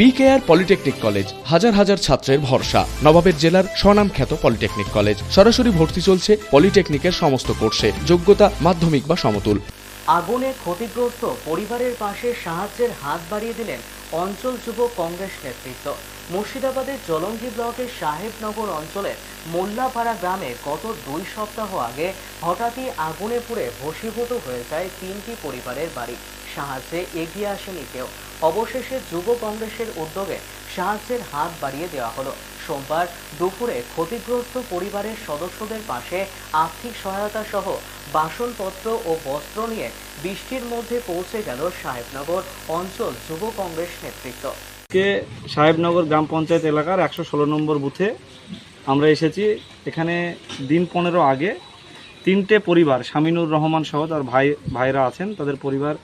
BKR polytechnic college হাজার হাজার ছাত্রের ভরসা। নবাবের জেলার স্বনামখ্যাত পলিটেকনিক কলেজ সরাসরি ভর্তি চলছে পলিটেকনিকের সমস্ত কোর্সে। যোগ্যতা মাধ্যমিক বা সমতুল। আগুনে ক্ষতিগ্রস্ত পরিবারের পাশে সাহায্যের হাত বাড়িয়ে দিলেন অঞ্চল যুব কংগ্রেস নেতৃত্ব। মুর্শিদাবাদের জলঙ্গি ব্লকের সাহেবনগর অঞ্চলের মোল্লাপাড়া গ্রামে গত দুই সপ্তাহ আগে হঠাৎই আগুনে পুড়ে ভস্মীভূত হয়ে যায় তিনটি পরিবারের বাড়ি। সাহায্যে এগিয়ে আসেনি কেউ। অবশেষে যুব কংগ্রেসের উদ্যোগে সাহায্যের হাত বাড়িয়ে দেওয়া হলো। সোমবার দুপুরে ক্ষতিগ্রস্ত পরিবারের সদস্যদের পাশে আর্থিক সহায়তা সহ বাসনপত্র ও বস্ত্র নিয়ে বৃষ্টির মধ্যে পৌঁছে গেল সাহেবনগর অঞ্চল যুব কংগ্রেস নেতৃত্ব। সাহেবনগর গ্রাম পঞ্চায়েত এলাকার একশো ষোলো নম্বর বুথে আমরা এসেছি। এখানে দিন পনেরো আগে তিনটে পরিবার, শামিনুর রহমান সহ তার ভাই, ভাইরা আছেন। তাদের পরিবার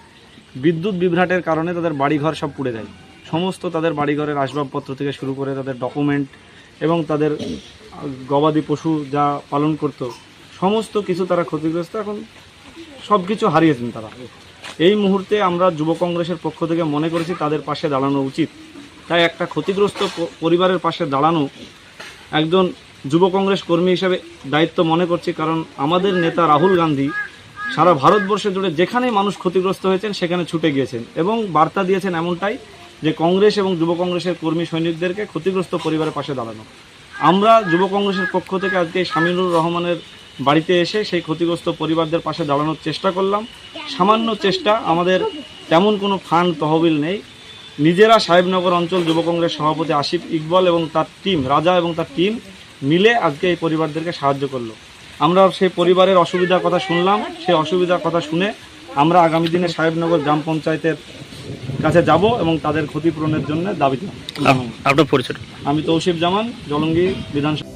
বিদ্যুৎ বিভ্রাটের কারণে তাদের বাড়িঘর সব পুড়ে যায়। সমস্ত তাদের বাড়িঘরের আসবাবপত্র থেকে শুরু করে তাদের ডকুমেন্ট এবং তাদের গবাদি পশু যা পালন করত, সমস্ত কিছু তারা ক্ষতিগ্রস্ত। এখন সব কিছু হারিয়েছেন তারা। এই মুহূর্তে আমরা যুব কংগ্রেসের পক্ষ থেকে মনে করেছি তাদের পাশে দাঁড়ানো উচিত। তাই একটা ক্ষতিগ্রস্ত পরিবারের পাশে দাঁড়ানো একজন যুব কংগ্রেস কর্মী হিসেবে দায়িত্ব মনে করছি। কারণ আমাদের নেতা রাহুল গান্ধী সারা ভারতবর্ষে জুড়ে যেখানে মানুষ ক্ষতিগ্রস্ত হয়েছেন, সেখানে ছুটে গিয়েছেন। এবং বার্তা দিয়েছেন এমনটাই যে কংগ্রেস এবং যুব কংগ্রেসের কর্মী সৈনিকদেরকে ক্ষতিগ্রস্ত পরিবারের পাশে দাঁড়ানো। আমরা যুব কংগ্রেসের পক্ষ থেকে আজকে শামিনুর রহমানের বাড়িতে এসে সেই ক্ষতিগ্রস্ত পরিবারদের পাশে দাঁড়ানোর চেষ্টা করলাম। সামান্য চেষ্টা, আমাদের তেমন কোনো ফান্ড তহবিল নেই। নিজেরা সাহেবনগর অঞ্চল যুব কংগ্রেস সভাপতি আসিফ ইকবল এবং তার টিম রাজা এবং তার টিম মিলে আজকে এই পরিবারদেরকে সাহায্য করল। আমরা সেই পরিবারের অসুবিধার কথা শুনলাম। সেই অসুবিধার কথা শুনে আমরা আগামী দিনে সাহেবনগর গ্রাম পঞ্চায়েতের কাছে যাব এবং তাদের ক্ষতিপূরণের জন্য দাবি। আপনার পরিচয় আমি তৌসিফ জামান জলঙ্গি বিধানসভা।